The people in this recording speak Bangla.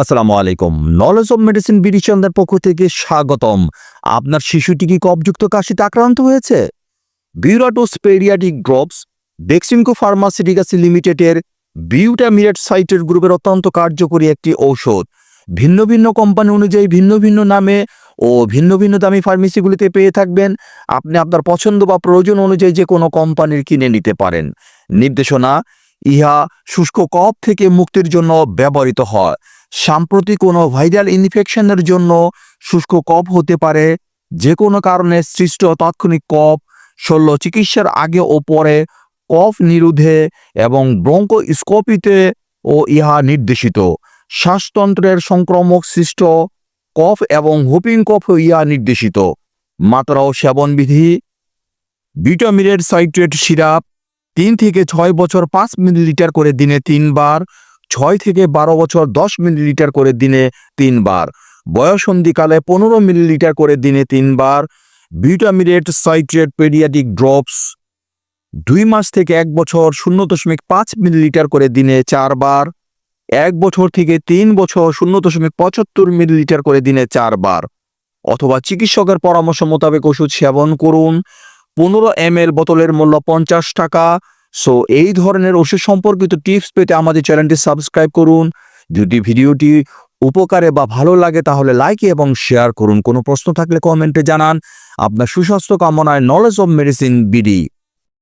আসসালামু আলাইকুম। নলেজ অফ মেডিসিন বিরিচন্দের পক্ষ থেকে স্বাগতম। আপনার শিশুটি কি কফযুক্ত কাশিতে আক্রান্ত হয়েছে? বিউরাটোস পেরিয়াটিক ড্রপস ডেক্সিমকো ফার্মাসিউটিক্যালস লিমিটেডের বিউটামিরেট সাইটের গ্রুপের অত্যন্ত কার্যকরী একটি ঔষধ। ভিন্ন ভিন্ন কোম্পানি অনুযায়ী ভিন্ন ভিন্ন নামে ও ভিন্ন ভিন্ন দামি ফার্মেসিগুলিতে পেয়ে থাকবেন। আপনি আপনার পছন্দ বা প্রয়োজন অনুযায়ী যে কোনো কোম্পানির কিনে নিতে পারেন। নির্দেশনা ইহা শুষ্ক কফ থেকে মুক্তির জন্য ব্যবহৃত হয়। সাম্প্রতিক কোনো ভাইরাল ইনফেকশনের জন্য শুষ্ক কফ হতে পারে, যে কোনো কারণে সৃষ্ট তাৎক্ষণিক কফ, শল্য চিকিৎসার আগে ও পরে কফ নিরোধে এবং ব্রঙ্কোস্কোপিতে ও ইহা নির্দেশিত। শ্বাসতন্ত্রের সংক্রমক সৃষ্ট কফ এবং হুপিং কফ ইহা নির্দেশিত। মাত্রা ও সেবনবিধি। ভিটামিনের সাইট্রেট সিরাপ তিন থেকে ছয় বছর পাঁচ মিলিলিটার করে দিনে তিনবার, ছয় থেকে বারো বছর দশ মিলিলিটার করে দিনে তিনবার। বয়সন্ধিকালে পনেরো মিলিলিটার করে দিনে তিনবার। ভিটামিনেট সাইট্রেট পেডিয়াটিক ড্রপস দুই মাস থেকে এক বছর শূন্য দশমিক পাঁচ মিলিলিটার করে দিনে চারবার। এক বছর থেকে তিন বছর শূন্য দশমিক পঁচাত্তর মিলিলিটার করে দিনে চারবার। অথবা চিকিৎসকের পরামর্শ মোতাবেক ওষুধ সেবন করুন। পনেরো এম বোতলের মূল্য পঞ্চাশ টাকা। সো এই ধরনের ওষুধ সম্পর্কিত টিপস পেতে আমাদের চ্যানেলটি সাবস্ক্রাইব করুন। যদি ভিডিওটি উপকারে বা ভালো লাগে, তাহলে লাইক এবং শেয়ার করুন। কোনো প্রশ্ন থাকলে কমেন্টে জানান। আপনার সুস্বাস্থ্য কামনায় নলেজ অব মেডিসিন বিডি